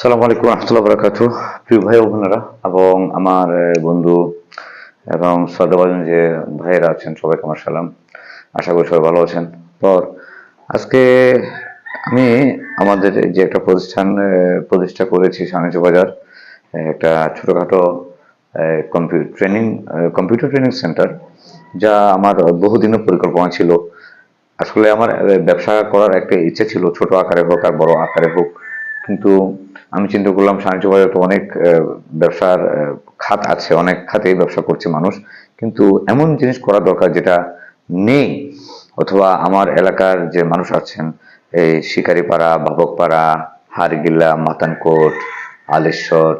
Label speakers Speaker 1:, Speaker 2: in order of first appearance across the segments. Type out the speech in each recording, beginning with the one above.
Speaker 1: সালামু আলাইকুম রহমতুল্লাহ বরাকাত প্রিয় ভাই বোনেরা, এবং আমার বন্ধু এবং শ্রদ্ধাভাজন যে ভাইয়েরা আছেন, সবাইকে আমার সালাম। আশা করি সবাই ভালো আছেন। পর, আজকে আমি আমাদের যে একটা প্রতিষ্ঠান প্রতিষ্ঠা করেছি সানিজ বাজার একটা ছোটখাটো computer training computer training centre যা আমার বহুদিনের পরিকল্পনা ছিল। আসলে আমার ব্যবসা করার একটা ইচ্ছে ছিল, ছোট আকারে হোক আর বড় আকারে হোক। কিন্তু আমি চিন্তা করলাম সানিধ্য বাজারে তো অনেক ব্যবসার খাত আছে, অনেক খাতেই ব্যবসা করছে মানুষ। কিন্তু এমন জিনিস করা দরকার যেটা নেই, অথবা আমার এলাকার যে মানুষ আছেন, এই শিকারিপাড়া, বাবকপাড়া হারগিল্লা মাতানকোট, আলেশ্বর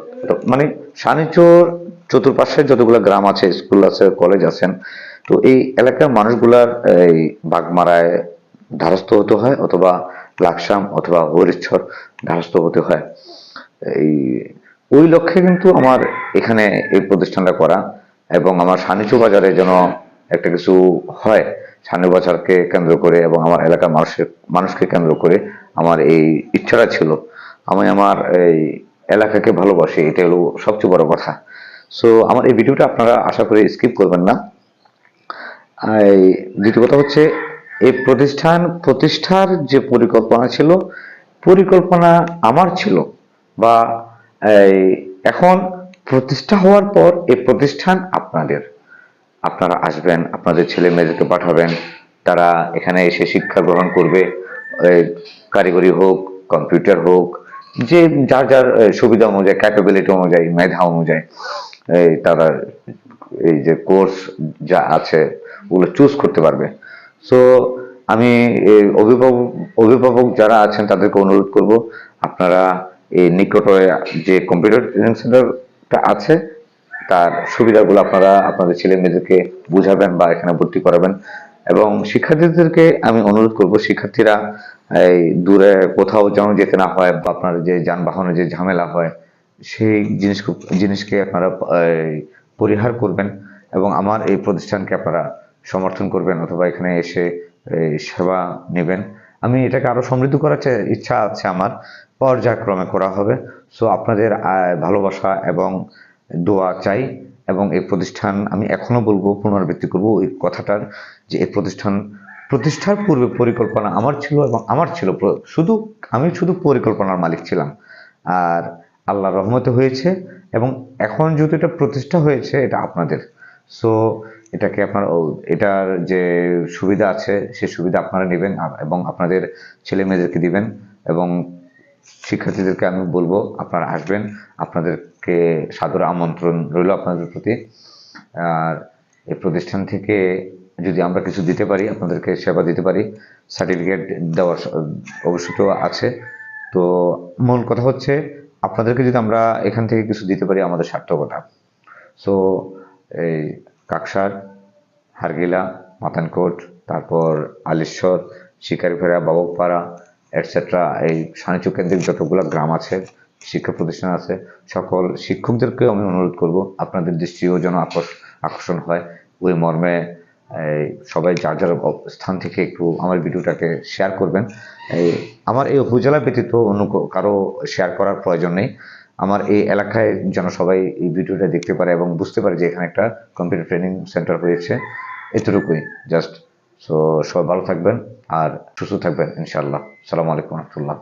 Speaker 1: মানে সানিচর চতুর্পাশে যতগুলো গ্রাম আছে, স্কুল আছে, কলেজ আছেন, তো এই এলাকার মানুষগুলার এই বাগমারায় ধারস্থ হতে হয়, অথবা লাকসাম অথবা হরিচ্ছর ধারস্থ হতে হয়। এই, ওই লক্ষ্যে কিন্তু আমার এখানে এই প্রতিষ্ঠানটা করা এবং আমার সানিচু বাজারে যেন একটা কিছু হয় সানি বাজারকে কেন্দ্র করে এবং আমার এলাকার মানুষের মানুষকে কেন্দ্র করে আমার এই ইচ্ছাটা ছিল। আমি আমার এই এলাকাকে ভালোবাসি, এটা হলো সবচেয়ে বড় কথা। সো আমার এই ভিডিওটা আপনারা আশা করি স্কিপ করবেন না। দ্বিতীয় কথা হচ্ছে এই প্রতিষ্ঠান, প্রতিষ্ঠার যে পরিকল্পনা ছিল, পরিকল্পনা আমার ছিল বা এখন প্রতিষ্ঠা হওয়ার পর এই প্রতিষ্ঠান আপনাদের, আপনারা আসবেন, আপনাদের ছেলে মেয়েদেরকে পাঠাবেন, তারা এখানে এসে শিক্ষা গ্রহণ করবে কারিগরি হোক, কম্পিউটার হোক, যে যার যার সুবিধা অনুযায়ী ক্যাপাবিলিটি অনুযায়ী, মেধা অনুযায়ী, এই তারা এই যে কোর্স যা আছে, ওগুলো চুজ করতে পারবে। সো আমি অভিভাবক অভিভাবক যারা আছেন তাদেরকে অনুরোধ করব, আপনারা এই নিকটে যে কম্পিউটার ট্রেনিং সেন্টারটা আছে, তার সুবিধাগুলো আপনারা আপনাদের ছেলে মেয়েদেরকে বুঝাবেন বা এখানে ভর্তি করাবেন। এবং শিক্ষার্থীদেরকে আমি অনুরোধ করব, শিক্ষার্থীরা, এই, দূরে কোথাও যেন যেতে না হয় বা আপনার যে যানবাহনের যে ঝামেলা হয়, সেই জিনিস জিনিসকে আপনারা পরিহার করবেন। এবং আমার এই প্রতিষ্ঠানকে আপনারা সমর্থন করবেন অথবা এখানে এসে সেবা নেবেন। আমি এটাকে আরও সমৃদ্ধ করার ইচ্ছা আছে আমার। পর্যায়ক্রমে করা হবে। সো আপনাদের ভালোবাসা এবং দোয়া চাই এবং এই প্রতিষ্ঠান, আমি এখনও বলব, পুনরাবৃত্তি করব। ওই কথাটার যে এই প্রতিষ্ঠান, প্রতিষ্ঠার পূর্বে পরিকল্পনা আমার ছিল এবং আমার ছিল শুধু, আমি শুধু পরিকল্পনার মালিক ছিলাম। আর আল্লাহর রহমতে হয়েছে এবং এখন যেহেতু এটা প্রতিষ্ঠা হয়েছে, এটা আপনাদের। সো এটাকে আপনার এটার যে সুবিধা আছে সেই সুবিধা আপনারা নেবেন এবং আপনাদের ছেলে মেয়েদেরকে দিবেন এবং শিক্ষার্থীদেরকে আমি বলব, আপনারা আসবেন, আপনাদেরকে সাদর আমন্ত্রণ রইল আপনাদের প্রতি। আর এই প্রতিষ্ঠান থেকে যদি আমরা কিছু দিতে পারি, আপনাদেরকে সেবা দিতে পারি, সার্টিফিকেট দেওয়ার অবশ্যই তো আছে। তো মূল কথা হচ্ছে, আপনাদেরকে যদি আমরা এখান থেকে কিছু দিতে পারি, আমাদের সার্থকতা। সো এই কাকসার, হারগিলা, মাতানকোট, তারপর আলেশ্বর শিকারিপাড়া বাবকপাড়া এটসেট্রা এই সানিচু কেন্দ্রিক যতগুলো গ্রাম আছে, শিক্ষা প্রতিষ্ঠান আছে, সকল শিক্ষকদেরকেও আমি অনুরোধ করব, আপনাদের দৃষ্টিও যেন আকর্ষ- আকর্ষণ হয়। ওই মর্মে সবাই যার যার স্থান থেকে একটু আমার ভিডিওটাকে শেয়ার করবেন। আমার এই উপজেলা ব্যতীত অন্য কারও শেয়ার করার প্রয়োজন নেই। আমার এই এলাকায় যেন সবাই এই ভিডিওটা দেখতে পারে এবং বুঝতে পারে যে এখানে একটা কম্পিউটার ট্রেনিং সেন্টার রয়েছে। এতটুকুই জাস্ট সো সবাই ভালো থাকবেন আর সুস্থ থাকবেন ইনশাল্লাহ সালামু আলাইকুম রহমতুল্লাহ।